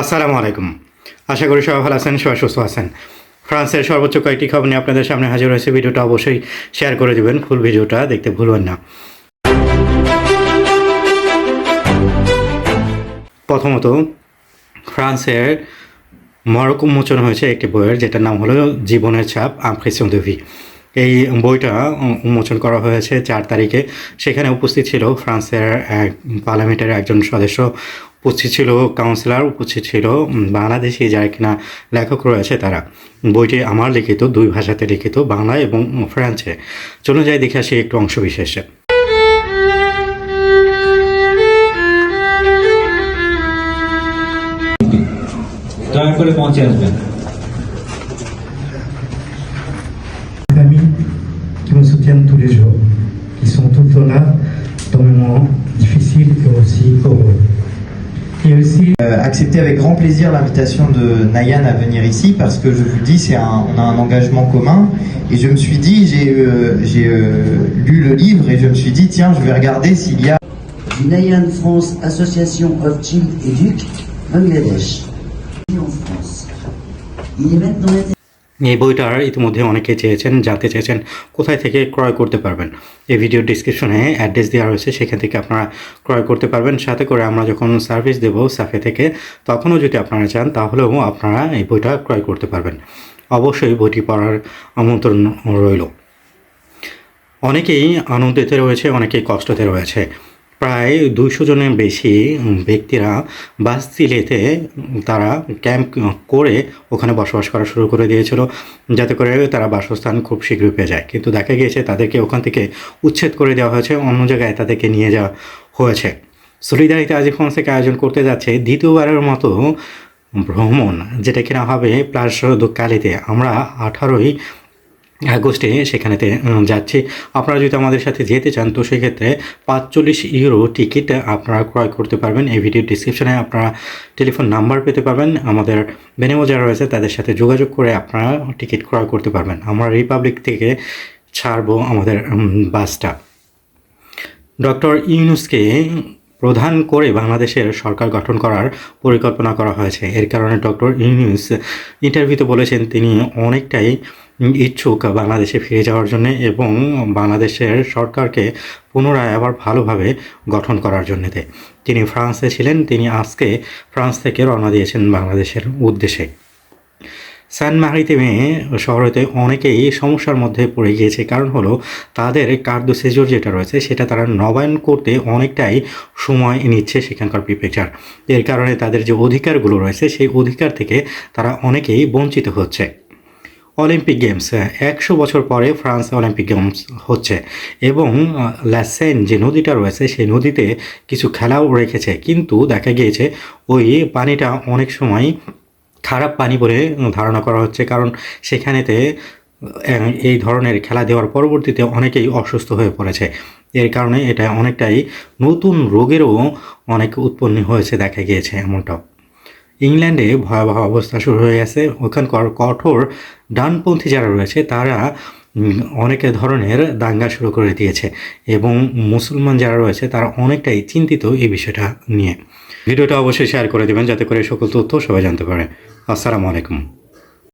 আসসালামু আলাইকুম। আশা করি সবাই ভালো আছেন, সবাই সুস্থ আছেন। ফ্রান্সের সর্বোচ্চ কয়েকটি খবর নিয়ে আপনাদের সামনে হাজির হয়েছে। ভিডিওটা অবশ্যই শেয়ার করে দেবেন, ফুল ভিডিওটা দেখতে ভুলবেন না। প্রথমত, ফ্রান্সের মরক উন্মোচন হয়েছে একটি বইয়ের, যেটার নাম হলো জীবনের ছাপ আমপ্রেসিয়ন de এই বইটা উন্মোচন করা হয়েছে চার তারিখে। সেখানে উপস্থিত ছিল ফ্রান্সের এক পার্লামেন্টের একজন সদস্য উপস্থিত ছিল কাউন্সিলর উপস্থিত ছিল বাংলাদেশে যারা কিনা লেখক রয়েছে তারা। বইটি আমার লিখিত, দুই ভাষাতে লিখিত, বাংলা এবং ফ্রান্সে। চলে যাই, দেখে আসি একটু অংশ বিশেষে। দয়া করে পৌঁছে আসবেন। Et aussi Euh, accepter avec grand plaisir l'invitation de Nayan à venir ici parce que je vous le dis, c'est un, on a un engagement commun et je me suis dit, j'ai euh, euh, lu le livre et je me suis dit tiens, je vais regarder s'il y a Nayan France Association of Child Educ, Bangladesh. En France. Il est maintenant এই বইটার ইতিমধ্যে অনেকে চেয়েছেন, জানতে চেয়েছেন কোথায় থেকে ক্রয় করতে পারবেন। এই ভিডিও ডিসক্রিপশনে অ্যাড্রেস দেওয়া রয়েছে, সেখান থেকে আপনারা ক্রয় করতে পারবেন। সাথে করে আমরা যখন সার্ভিস দেব সাফে থেকে, তখনও যদি আপনারা চান, তাহলেও আপনারা এই বইটা ক্রয় করতে পারবেন। অবশ্যই বইটি পড়ার আমন্ত্রণ রইল। অনেকেই আনন্দেতে রয়েছে, অনেকেই কষ্টতে রয়েছে। প্রায় দুইশো জনের বেশি ব্যক্তিরা বাস বাস্তিলেতে তারা ক্যাম্প করে ওখানে বসবাস করা শুরু করে দিয়েছিল। যাতে করে তারা বাসস্থান খুব শীঘ্রই পেয়ে যায়। কিন্তু দেখা গিয়েছে তাদেরকে ওখান থেকে উচ্ছেদ করে দেওয়া হয়েছে, অন্য জায়গায় তাদেরকে নিয়ে যাওয়া হয়েছে। সলিদারিতে আজি ফোন থেকে আয়োজন করতে যাচ্ছে দ্বিতীয়বারের মতো ভ্রমণ, যেটা কিনা হবে প্লাস কালিতে। আমরা আঠারোই আগস্টে সেখানেতে উম, যাচ্ছি। আপনারা যদি আমাদের সাথে যেতে চান তো সেক্ষেত্রে পাঁচচল্লিশ ইউরো টিকিট আপনারা ক্রয় করতে পারবেন। এই ভিডিও ডিসক্রিপশনে আপনারা টেলিফোন নাম্বার পেতে পারবেন। আমাদের বেনেমো যারা রয়েছে তাদের সাথে যোগাযোগ করে আপনারা টিকিট ক্রয় করতে পারবেন। আমরা রিপাবলিক থেকে ছাড়বো আমাদের বাসটা। ডক্টর ইউনুসকে প্রধান করে বাংলাদেশের সরকার গঠন করার পরিকল্পনা করা হয়েছে। এর কারণে ডক্টর ইউনুস ইন্টারভিউতে বলেছেন তিনি অনেকটাই ইচ্ছুক বাংলাদেশে ফিরে যাওয়ার জন্য এবং বাংলাদেশের সরকারকে পুনরায় আবার ভালোভাবে গঠন করার জন্যতে। তিনি ফ্রান্সে ছিলেন, তিনি আজকে ফ্রান্স থেকে রওনা দিয়েছেন বাংলাদেশের উদ্দেশ্যে। সান মারিতে শহরেতে অনেকেই সমস্যার মধ্যে পড়ে গিয়েছে। কারণ হলো, তাদের কার্ড সেজোর যেটা রয়েছে, সেটা তারা নবায়ন করতে অনেকটাই সময় নিচ্ছে সেখানকার প্রিপেচার এর কারণে তাদের যে অধিকারগুলো রয়েছে, সেই অধিকার থেকে তারা অনেকেই বঞ্চিত হচ্ছে। অলিম্পিক গেমস একশো বছর পরে ফ্রান্স অলিম্পিক গেমস হচ্ছে। এবং ল্যাসেন যে নদীটা রয়েছে, সেই নদীতে কিছু খেলাও রেখেছে। কিন্তু দেখা গিয়েছে, ওই পানিটা অনেক সময় খারাপ পানি বলে ধারণা করা হচ্ছে। কারণ সেখানেতে এই ধরনের খেলা দেওয়ার পরবর্তীতে অনেকেই অসুস্থ হয়ে পড়েছে। এর কারণে এটা অনেকটাই নতুন রোগেরও অনেক উৎপন্ন হয়েছে, দেখা গিয়েছে এমনটাও। ইংল্যান্ডে ভয়াবহ অবস্থা শুরু হয়ে গেছে। ওখানকার কঠোর ডানপন্থী যারা রয়েছে, তারা অনেকে অনেক ধরনের দাঙ্গা শুরু করে দিয়েছে এবং মুসলমান যারা রয়েছে, তারা অনেকটাই চিন্তিত এই বিষয়টা নিয়ে। ভিডিওটা অবশ্যই শেয়ার করে দেবেন, যাতে করে সকল তথ্য সবাই জানতে পারে। আসসালামু আলাইকুম।